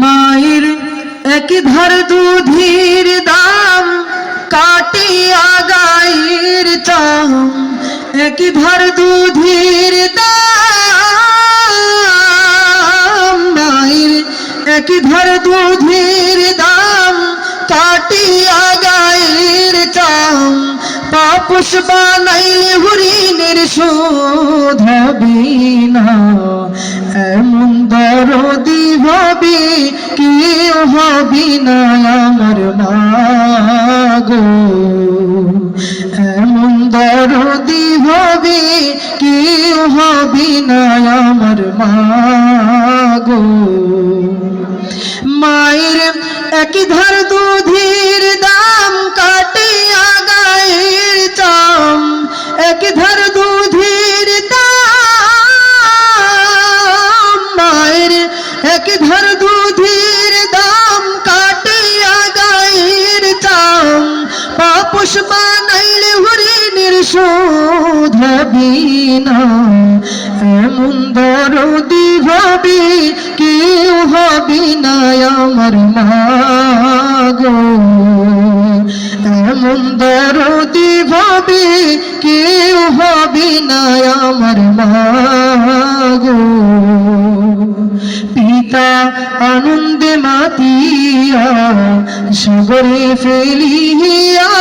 মায়ের এক ধার দুধের দাম কাটিয়া গায়ের চাম। এক ধার দুধের দাম মায়ের এক ধার দুধের দাম কাটিয়া গায়ের চাম। পাপুষ বানাইলে হরিণের শোধ না এমন দরদি হবে কেউ হবে না আমার মাগো এমন দরদি হবে কেউ হবে না আমার মাগো মায়ের এক ধার দুধের শোধ হবে না এমন দরদি হবি, কেউ হবি না আমার মাগো এমন দরদি হবি, কেউ হবি না আমার সাগরে ফেলিয়া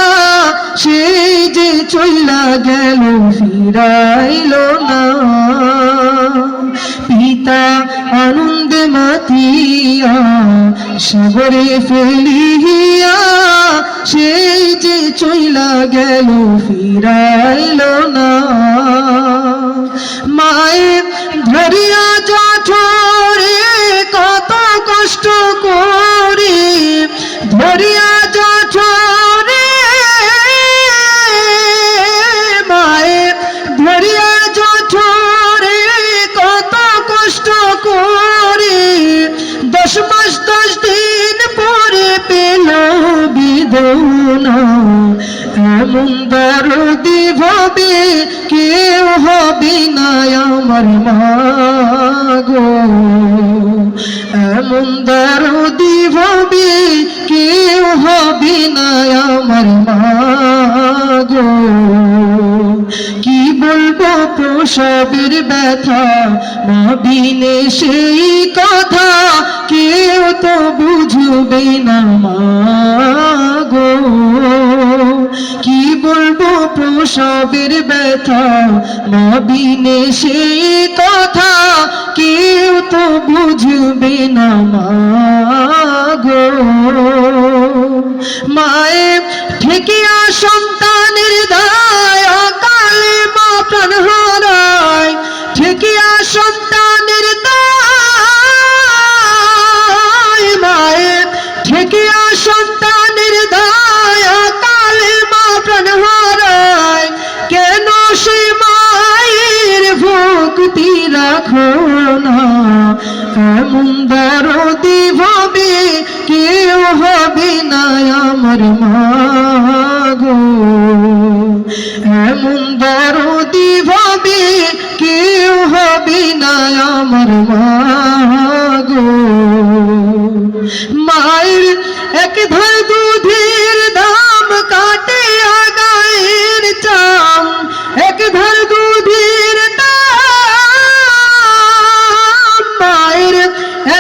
সেই যে চইলা গেল, ফিরাইল না। পিতা আনন্দে মাতিয়া, সাগরে ফেলিয়া সেই যে চইলা গেল, ফিরাইল না। বিদনা এমন দরদি ভাবে কেউ হবে না আমার মাগো এমন দরদি ভাবে কেউ হবে না আমার মাগো কি বলব প্রসবের ব্যথা নবীনে সেই কথা কেউ তো বুঝবে না মাগো প্রসবের ব্যথা নবীনে সেই কথা, কেউ তো বুঝবে না মাগো মায়ে ঠেকিয়া সন্তানের দায়, কালে মা প্রাণ হারায়। ঠেকিয়া সন্তানের এমন দরদি ভাবে কেউ হবে না আমার মাগো। এমন দরদি ভাবে কেউ হবে না আমার মাগো। মায়ের এক ধার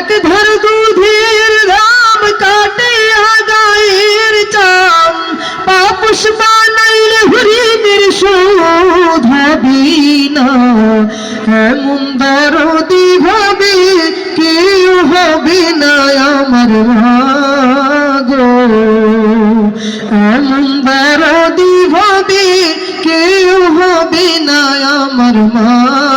এক ধার দুধের দাম কাটে আগায়ের চাম পাপুষ বানাইলে হরিণের শোধ হবি না এমন দরদি হবে কেউ হবে না আমার মাগো এমন দরদি হবে কেউ হবে না আমার মাগো